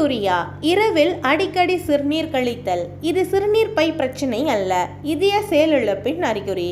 நோக்டூரியா இரவில் அடிக்கடி சிறுநீர் கழித்தல். இது சிறுநீர் பை பிரச்சனை அல்ல. இதய செயலிழப்பின் அறிகுறி.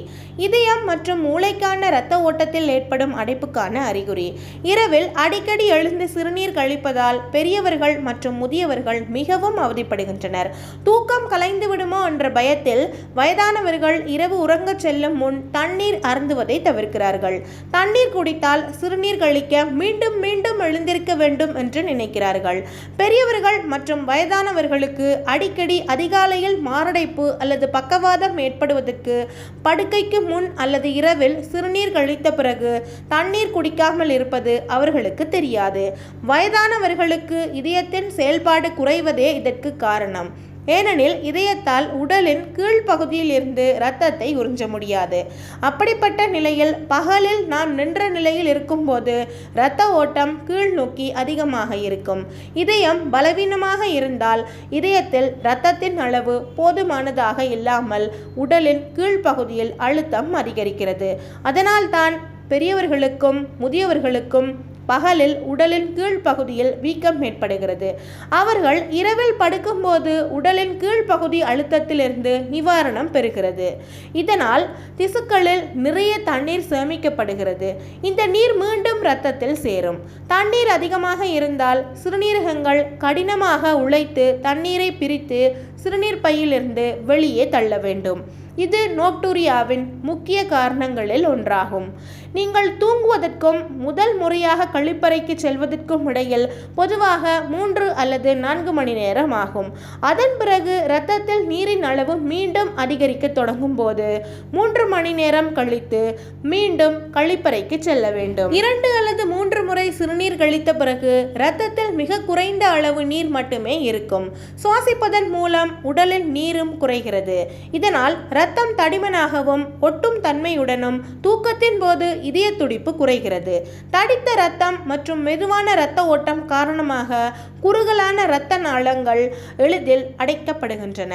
இதயம் மற்றும் மூளைக்கான இரத்த ஓட்டத்தில் ஏற்படும் அடைப்புக்கான அறிகுறி. இரவில் அடிக்கடி எழுந்து சிறுநீர் கழிப்பதால் பெரியவர்கள் மற்றும் முதியவர்கள் மிகவும் அவதிப்படுகின்றனர். தூக்கம் கலைந்து விடுமோ என்ற பயத்தில் வயதானவர்கள் இரவு உறங்கச் செல்லும் முன் தண்ணீர் அருந்துவதை தவிர்க்கிறார்கள். தண்ணீர் குடித்தால் சிறுநீர் கழிக்க மீண்டும் மீண்டும் எழுந்திருக்க வேண்டும் என்று நினைக்கிறார்கள். பெரிய பெரியவர்கள் மற்றும் வயதானவர்களுக்கு அடிக்கடி அதிகாலையில் மாரடைப்பு அல்லது பக்கவாதம் ஏற்படுவதற்கு படுக்கைக்கு முன் அல்லது இரவில் சிறுநீர் கழித்த பிறகு தண்ணீர் குடிக்காமல் இருப்பது அவர்களுக்கு தெரியாது. வயதானவர்களுக்கு இதயத்தின் செயல்பாடு குறைவதே இதற்கு காரணம். ஏனெனில் இதயத்தால் உடலின் கீழ்ப்பகுதியில் இருந்து இரத்தத்தை உறிஞ்ச முடியாது. அப்படிப்பட்ட நிலையில் பகலில் நாம் நின்ற நிலையில் இருக்கும்போது இரத்த ஓட்டம் கீழ் நோக்கி அதிகமாக இருக்கும். இதயம் பலவீனமாக இருந்தால் இதயத்தில் இரத்தத்தின் அளவு போதுமானதாக இல்லாமல் உடலின் கீழ்ப்பகுதியில் அழுத்தம் அதிகரிக்கிறது. அதனால்தான் பெரியவர்களுக்கும் முதியவர்களுக்கும் பகலில் உடலின் கீழ் பகுதியில் வீக்கம் ஏற்படுகிறது. அவர்கள் இரவில் படுக்கும்போது உடலின் கீழ்ப்பகுதி அழுத்தத்திலிருந்து நிவாரணம் பெறுகிறது. இதனால் திசுக்களில் நிறைய தண்ணீர் சேமிக்கப்படுகிறது. இந்த நீர் மீண்டும் இரத்தத்தில் சேரும். தண்ணீர் அதிகமாக இருந்தால் சிறுநீரகங்கள் கடினமாக உழைத்து தண்ணீரை பிரித்து சிறுநீர் பையிலிருந்து வெளியே தள்ள வேண்டும். இது நோக்டூரியாவின் முக்கிய காரணங்களில் ஒன்றாகும். நீங்கள் தூங்குவதற்கும் முதல் முறையாக கழிப்பறைக்கு செல்வதற்கும் இடையில் பொதுவாக மூன்று அல்லது நான்கு மணி நேரம் ஆகும். அதன் பிறகு இரத்தத்தில் நீரின் அளவு மீண்டும் அதிகரிக்க தொடங்கும் போது மூன்று மணி நேரம் கழித்து மீண்டும் கழிப்பறைக்கு செல்ல வேண்டும். இரண்டு அல்லது மூன்று முறை சிறுநீர் கழித்த பிறகு இரத்தத்தில் மிக குறைந்த அளவு நீர் மட்டுமே இருக்கும். சுவாசிப்பதன் மூலம் உடலில் நீரும் குறைகிறது. இதனால் இரத்தம் தடிமனாகவும் ஒட்டும் தன்மையுடனும் தூக்கத்தின் போது இதய துடிப்பு குறைகிறது. தடித்த இரத்தம் மற்றும் மெதுவான இரத்த ஓட்டம் காரணமாக குறுகலான இரத்த நாளங்கள் எளிதில் அடைக்கப்படுகின்றன.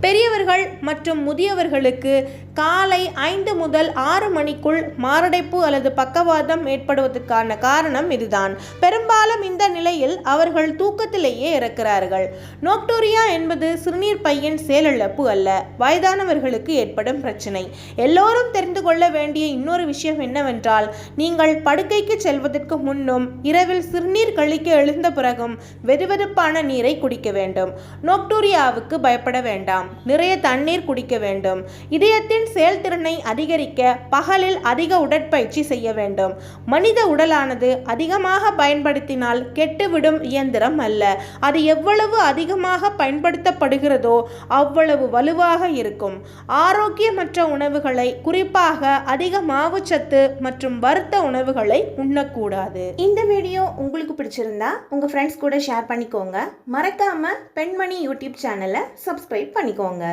பெரியவர்கள் மற்றும் முதியவர்களுக்கு காலை ஐந்து முதல் ஆறு மணிக்குள் மாரடைப்பு அல்லது பக்கவாதம் ஏற்படுவதற்கான காரணம் இதுதான். பெரும்பாலும் இந்த நிலையில் அவர்கள் தூக்கத்திலேயே இறக்கிறார்கள். நோக்டோரியா என்பது சிறுநீர் பையின் செயலிழப்பு அல்ல. வயதானவர்களுக்கு ஏற்படும் பிரச்சனை. எல்லோரும் தெரிந்து கொள்ள வேண்டிய இன்னொரு விஷயம் என்னவென்றால் நீங்கள் படுக்கைக்கு செல்வதற்கு முன்னும் இரவில் சிறுநீர் கழிக்க எழுந்த பிறகும் வெதுவெதுப்பான நீரை குடிக்க வேண்டும். நோக்டோரியாவுக்கு பயப்பட வேண்டாம். நிறைய தண்ணீர் குடிக்க வேண்டும். இதயத்தின் செயல்திறனை அதிகரிக்க பகலில் அதிக உடற்பயிற்சி செய்ய வேண்டும். மனித உடலானது அதிகமாக பயன்படுத்தினால் கெட்டுவிடும் இயந்திரம் அல்ல. அது எவ்வளவு அதிகமாக பயன்படுத்தப்படுகிறதோ அவ்வளவு வலுவாக இருக்கும். ஆரோக்கியமற்ற உணவுகளை குறிப்பாக அதிக மாவுச்சத்து மற்றும் வறுத்த உணவுகளை உண்ணக்கூடாது. இந்த வீடியோ உங்களுக்கு பிடிச்சிருந்தா உங்கள் ஃப்ரெண்ட்ஸ் கூட ஷேர் பண்ணிக்கோங்க. மறக்காமல் பெண்மணி யூடியூப் சேனலை சப்ஸ்கிரைப் பண்ணிக்கோங்க.